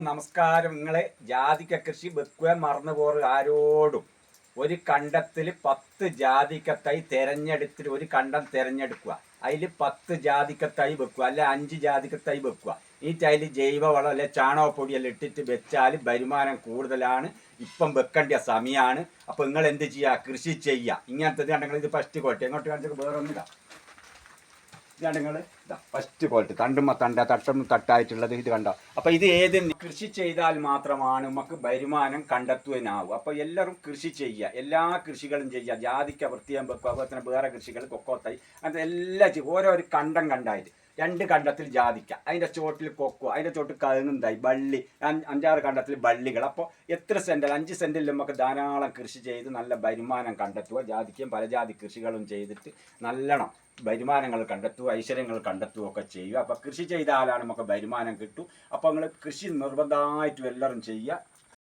നമസ്കാരം. നിങ്ങളെ ജാതിക്ക കൃഷി വെക്കുവാൻ മറന്നു പോറ് ആരോടും. ഒരു കണ്ടത്തിൽ പത്ത് ജാതിക്കത്തൈ തിരഞ്ഞെടുത്തിട്ട് ഒരു കണ്ടം തിരഞ്ഞെടുക്കുക. അതിൽ പത്ത് ജാതിക്കത്തൈ വെക്കുക. അല്ലെ അഞ്ച് ജാതിക്കത്തൈ വെക്കുക. ഈ അതിൽ ജൈവവളം അല്ലെ ചാണകപ്പൊടിയെല്ലാം ഇട്ടിട്ട് വെച്ചാൽ വരുമാനം കൂടുതലാണ്. ഇപ്പം വെക്കേണ്ട സമയമാണ്. അപ്പോൾ നിങ്ങൾ എന്ത് ചെയ്യുക? കൃഷി ചെയ്യുക. ഇങ്ങനത്തെ കണ്ടെങ്കിൽ ഇത് ഫസ്റ്റ് കോട്ടെ. എങ്ങോട്ട് കാണിച്ചത്? വേറെ ഇതാണ് ഫസ്റ്റ് ക്വാളിറ്റി തണ്ടുമ്മ തണ്ട തട്ടും തട്ടായിട്ടുള്ളത് ഇത് കണ്ടോ? അപ്പോൾ ഇത് ഏത് കൃഷി ചെയ്താൽ മാത്രമാണ് നമുക്ക് വരുമാനം കണ്ടെത്തുവാനാവും അപ്പോൾ എല്ലാവരും കൃഷി ചെയ്യുക. എല്ലാ കൃഷികളും ചെയ്യുക. ജാതിക്ക വൃത്തിയാകുമ്പോൾ അതുപോലെ തന്നെ വേറെ കൃഷികൾ കൊക്കോത്തായി അങ്ങനത്തെ എല്ലാം ഓരോ കണ്ടം കണ്ടായിട്ട്. രണ്ട് കണ്ടത്തിൽ ജാതിക്ക. അതിന്റെ ചോട്ടിൽ കൊക്കോ അതിന്റെ ചോട്ടിൽ കഴുകുന്നതായി ബള്ളി അഞ്ചാറ് കണ്ടത്തിൽ ബള്ളികൾ അപ്പോൾ എത്ര സെന്റിൽ അഞ്ച് സെന്റിൽ നമുക്ക് ധാരാളം കൃഷി ചെയ്ത് നല്ല വരുമാനം കണ്ടെത്തുക. ജാതിക്കയും പലജാതി കൃഷികളും ചെയ്തിട്ട് നല്ലോണം വരുമാനങ്ങൾ കണ്ടെത്തുക ഐശ്വര്യങ്ങൾ കണ്ടെത്തുക ഒക്കെ ചെയ്യുക. അപ്പോൾ കൃഷി ചെയ്താലാണ് നമുക്ക് വരുമാനം കിട്ടും. അപ്പോൾ നിങ്ങൾ കൃഷി നിർബന്ധമായിട്ടും എല്ലാവരും ചെയ്യുക.